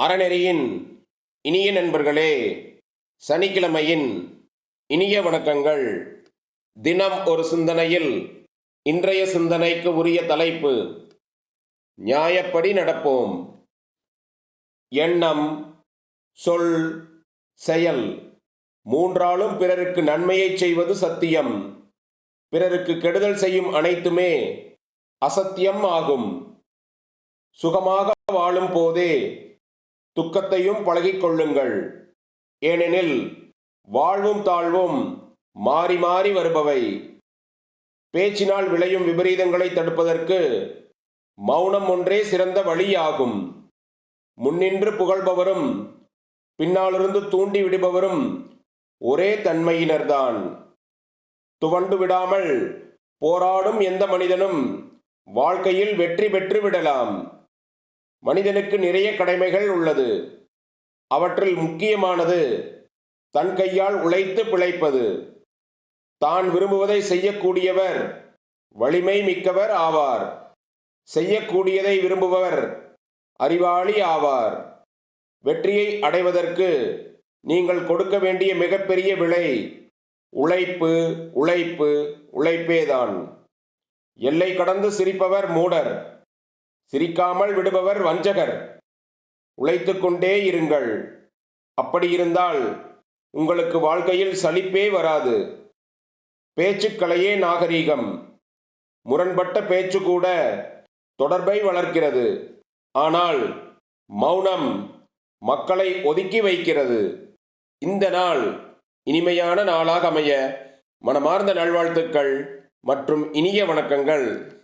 அறநெறியின் இனிய நண்பர்களே சனிக்கிழமையின் இனிய வணக்கங்கள். தினம் ஒரு சிந்தனையில் இன்றைய சிந்தனைக்கு உரிய தலைப்பு நியாயப்படி நடப்போம். எண்ணம் சொல் செயல் மூன்றாலும் பிறருக்கு நன்மையைச் செய்வது சத்தியம். பிறருக்கு கெடுதல் செய்யும் அனைத்துமே அசத்தியம் ஆகும். சுகமாக வாழும் போதே துக்கத்தையும் பழகிக் கொள்ளுங்கள் ஏனெனில் வாழ்வும் தாழ்வும் மாறி மாறி வருபவை. பேச்சினால் விளையும் விபரீதங்களை தடுப்பதற்கு மௌனம் ஒன்றே சிறந்த வழியாகும். முன்னின்று புகழ்பவரும் பின்னாலிருந்து தூண்டி விடுபவரும் ஒரே தன்மையினர்தான். துவண்டு விடாமல் போராடும் எந்த மனிதனும் வாழ்க்கையில் வெற்றி பெற்று விடலாம். மனிதனுக்கு நிறைய கடமைகள் உள்ளது. அவற்றில் முக்கியமானது தன் கையால் உழைத்து பிழைப்பது. தான் விரும்புவதை செய்யக்கூடியவர் வலிமை மிக்கவர் ஆவார். செய்யக்கூடியதை விரும்புபவர் அறிவாளி ஆவார். வெற்றியை அடைவதற்கு நீங்கள் கொடுக்க வேண்டிய மிகப்பெரிய விலை உழைப்பு உழைப்பு உழைப்பேதான். எல்லை கடந்து சிரிப்பவர் மூடர். சிரிக்காமல் விடுபவர் வஞ்சகர். உழைத்து கொண்டே இருங்கள். அப்படி இருந்தால் உங்களுக்கு வாழ்க்கையில் சலிப்பே வராது. பேச்சுக்களையே நாகரீகம். முரண்பட்ட பேச்சு கூட தொடர்பை வளர்க்கிறது. ஆனால் மௌனம் மக்களை ஒதுக்கி வைக்கிறது. இந்த நாள் இனிமையான நாளாக அமைய மனமார்ந்த நல்வாழ்த்துக்கள் மற்றும் இனிய வணக்கங்கள்.